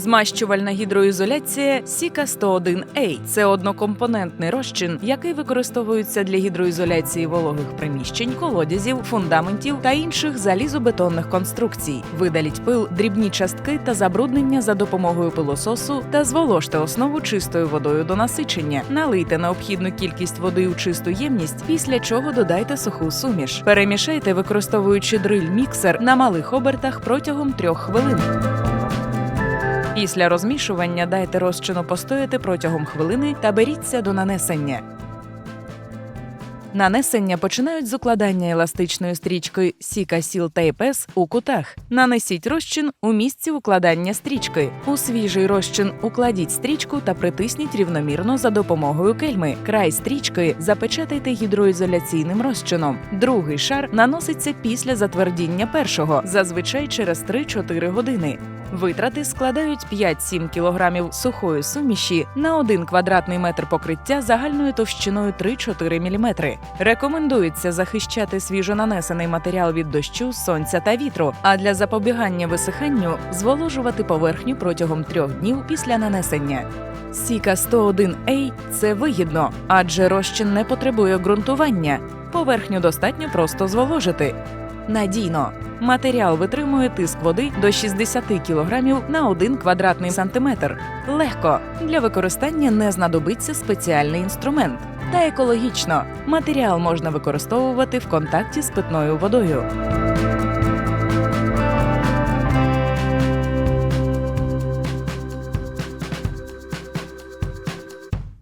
Змащувальна гідроізоляція Сіка 101 a це однокомпонентний розчин, який використовується для гідроізоляції вологих приміщень, колодязів, фундаментів та інших залізобетонних конструкцій. Видаліть пил, дрібні частки та забруднення за допомогою пилососу та зволожте основу чистою водою до насичення. Налийте необхідну кількість води у чисту ємність, після чого додайте суху суміш. Перемішайте, використовуючи дриль-міксер на малих обертах протягом трьох хвилин. Після розмішування дайте розчину постояти протягом хвилини та беріться до нанесення. Нанесення починають з укладання еластичної стрічки Seal Tape S у кутах. Нанесіть розчин у місці укладання стрічки. У свіжий розчин укладіть стрічку та притисніть рівномірно за допомогою кельми. Край стрічки запечатайте гідроізоляційним розчином. Другий шар наноситься після затвердіння першого, зазвичай через 3-4 години. Витрати складають 5-7 кілограмів сухої суміші на 1 квадратний метр покриття загальною товщиною 3-4 мм. Рекомендується захищати свіжонанесений матеріал від дощу, сонця та вітру, а для запобігання висиханню зволожувати поверхню протягом трьох днів після нанесення. Сіка 101 a це вигідно, адже розчин не потребує ґрунтування. Поверхню достатньо просто зволожити. Надійно. Матеріал витримує тиск води до 60 кг на 1 квадратний сантиметр. Легко для використання не знадобиться спеціальний інструмент. Та екологічно матеріал можна використовувати в контакті з питною водою.